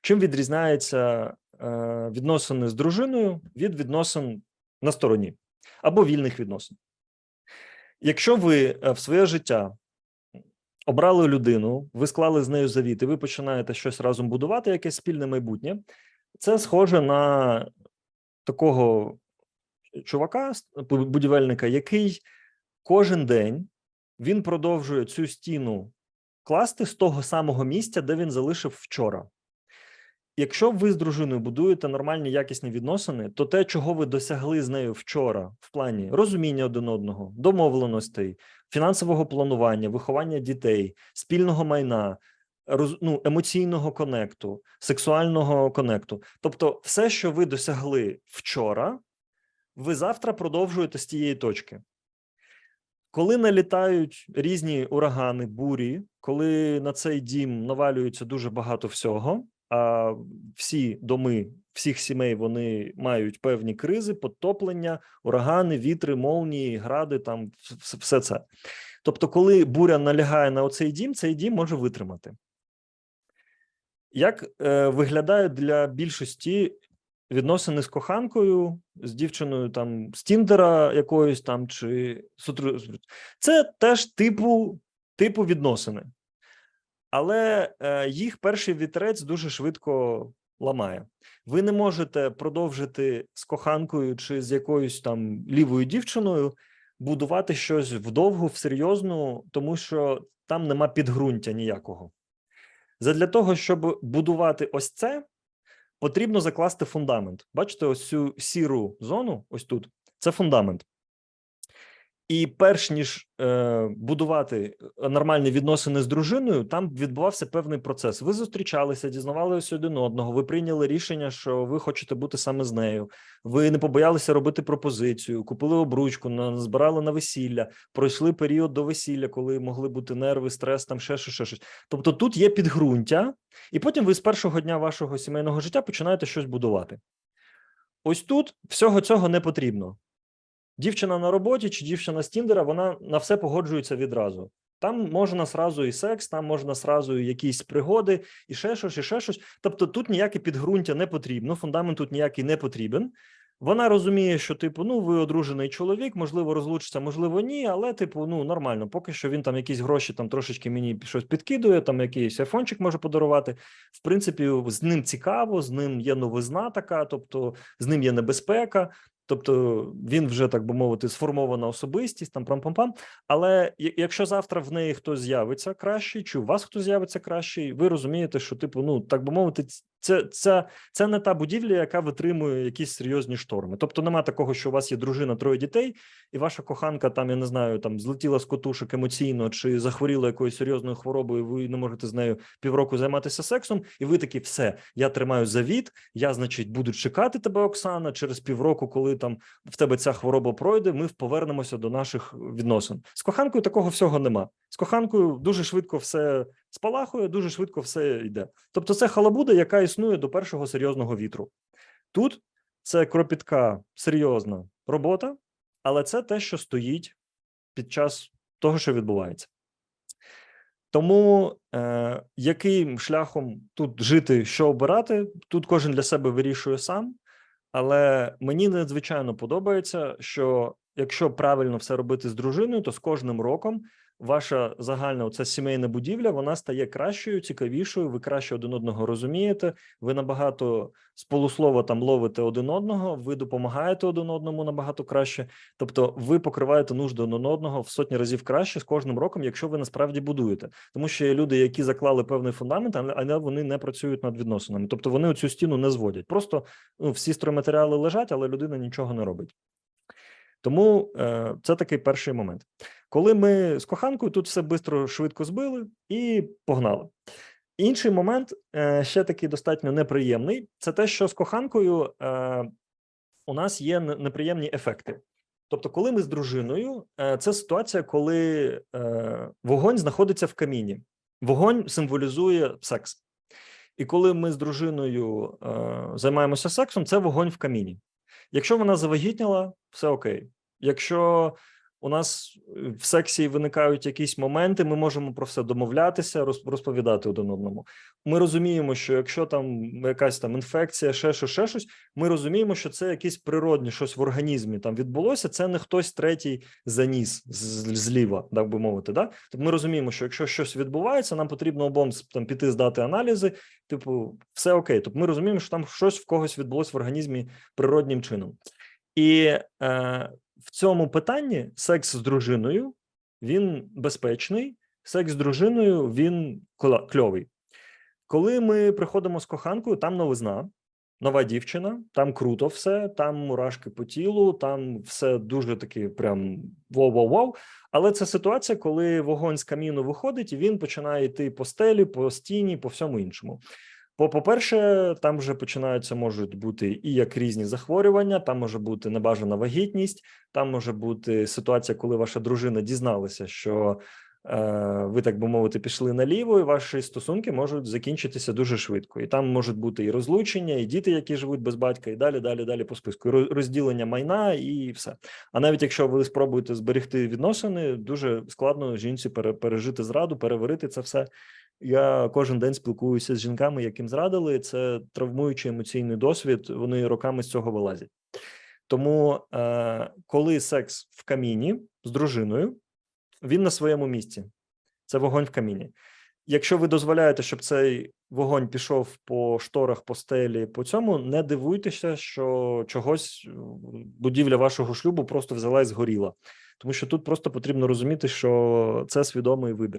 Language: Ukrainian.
Чим відрізняється е, відносини з дружиною від відносин на стороні або вільних відносин? Якщо ви е, в своє життя обрали людину, ви склали з нею завіт, і ви починаєте щось разом будувати, якесь спільне майбутнє, це схоже на такого чувака, будівельника, який кожен день він продовжує цю стіну класти з того самого місця, де він залишив вчора. Якщо ви з дружиною будуєте нормальні якісні відносини, то те, чого ви досягли з нею вчора, в плані розуміння один одного, домовленостей, фінансового планування, виховання дітей, спільного майна, роз, ну, емоційного конекту, сексуального конекту, тобто, все, що ви досягли вчора, ви завтра продовжуєте з тієї точки. Коли налітають різні урагани, бурі, коли на цей дім навалюється дуже багато всього, а всі доми всіх сімей вони мають певні кризи, підтоплення, урагани, вітри, молнії, гради, там вс- вс- все це. Тобто, коли буря налягає на оцей дім, цей дім може витримати. Як е, виглядають для більшості відносини з коханкою, з дівчиною там з Тіндера якоюсь там чи це теж типу, типу відносини, але е, їх перший вітерець дуже швидко ламає. Ви не можете продовжити з коханкою чи з якоюсь там лівою дівчиною будувати щось вдовгу, всерйозну, тому що там нема підґрунтя ніякого. Задля того, щоб будувати ось це, потрібно закласти фундамент. Бачите, ось цю сіру зону, ось тут, це фундамент. І перш ніж е, будувати е, нормальні відносини з дружиною, там відбувався певний процес. Ви зустрічалися, дізнавалися один одного. Ви прийняли рішення, що ви хочете бути саме з нею. Ви не побоялися робити пропозицію, купили обручку, збирали на весілля, пройшли період до весілля, коли могли бути нерви, стрес, там ще щось, ще щось. Тобто тут є підґрунтя, і потім ви з першого дня вашого сімейного життя починаєте щось будувати. Ось тут всього цього не потрібно. Дівчина на роботі чи дівчина з Тіндера, вона на все погоджується відразу. Там можна сразу і секс, там можна сразу і якісь пригоди, і ще щось, і ще щось. Тобто тут ніяке підґрунтя не потрібно, фундамент тут ніякий не потрібен. Вона розуміє, що, типу, ну, ви одружений чоловік, можливо, розлучиться, можливо, ні, але, типу, ну, нормально. Поки що він там якісь гроші там трошечки мені щось підкидує, там якийсь айфончик може подарувати. В принципі, з ним цікаво, з ним є новизна така, тобто з ним є небезпека. Тобто він вже так би мовити сформована особистість, там пам-пам-пам. Але якщо завтра в неї хтось з'явиться кращий, чи у вас хтось з'явиться кращий, ви розумієте, що типу, ну так би мовити, це, це, це не та будівля, яка витримує якісь серйозні шторми. Тобто, нема такого, що у вас є дружина, троє дітей, і ваша коханка там, я не знаю, там злетіла з котушок емоційно чи захворіла якоюсь серйозною хворобою. Ви не можете з нею півроку займатися сексом, і ви такі, все, я тримаю завіт, я, значить, буду чекати тебе, Оксана, через півроку, коли там в тебе ця хвороба пройде, ми повернемося до наших відносин. З коханкою такого всього нема. З коханкою дуже швидко все спалахує, дуже швидко все йде. Тобто, це халабуда, яка існує до першого серйозного вітру. Тут це кропітка, серйозна робота, але це те, що стоїть під час того, що відбувається. Тому е, яким шляхом тут жити, що обирати, тут кожен для себе вирішує сам. Але мені надзвичайно подобається, що якщо правильно все робити з дружиною, то з кожним роком ваша загальна оця сімейна будівля вона стає кращою, цікавішою. Ви краще один одного розумієте. Ви набагато з полуслова там ловите один одного, ви допомагаєте один одному набагато краще. Тобто, ви покриваєте нужди один одного в сотні разів краще з кожним роком, якщо ви насправді будуєте. Тому що є люди, які заклали певний фундамент, але вони не працюють над відносинами. Тобто вони цю стіну не зводять. Просто ну, всі стройматеріали лежать, але людина нічого не робить. Тому е, це такий перший момент. Коли ми з коханкою тут все бистро, швидко збили і погнали. Інший момент, е, ще такий достатньо неприємний, це те, що з коханкою е, у нас є неприємні ефекти. Тобто, коли ми з дружиною, е, це ситуація, коли е, вогонь знаходиться в каміні. Вогонь символізує секс. І коли ми з дружиною е, займаємося сексом, це вогонь в каміні. Якщо вона завагітніла, все окей. Якщо у нас е, в сексі виникають якісь моменти, ми можемо про все домовлятися, розповідати один одному. Ми розуміємо, що якщо там якась там інфекція, ще щось, ще щось, ми розуміємо, що це якесь природне щось в організмі там відбулося. Це не хтось третій заніс зліва, так би мовити. Да? Тобто ми розуміємо, що якщо щось відбувається, нам потрібно обом там піти здати аналізи. Типу, все окей. Тобто ми розуміємо, що там щось в когось відбулося в організмі природнім чином. І е, в цьому питанні секс з дружиною він безпечний, секс з дружиною він кльовий. Коли ми приходимо з коханкою, там новизна, нова дівчина, там круто все, там мурашки по тілу, там все дуже таки прям вау-вау-вау. Але це ситуація, коли вогонь з каміну виходить, і він починає йти по стелі, по стіні, по всьому іншому. По по-перше, там вже починаються можуть бути і як різні захворювання, там може бути небажана вагітність, там може бути ситуація, коли ваша дружина дізналася, що ви, так би мовити, пішли наліво, і ваші стосунки можуть закінчитися дуже швидко. І там можуть бути і розлучення, і діти, які живуть без батька, і далі, далі, далі по списку, розділення майна, і все. А навіть якщо ви спробуєте зберегти відносини, дуже складно жінці пережити зраду, переварити це все. Я кожен день спілкуюся з жінками, яким зрадили. Це травмуючий емоційний досвід. Вони роками з цього вилазять. Тому, е, коли секс в каміні з дружиною, він на своєму місці. Це вогонь в каміні. Якщо ви дозволяєте, щоб цей вогонь пішов по шторах, по стелі, по цьому, не дивуйтеся, що чогось е, будівля вашого шлюбу просто взяла і згоріла. Тому що тут просто потрібно розуміти, що це свідомий вибір.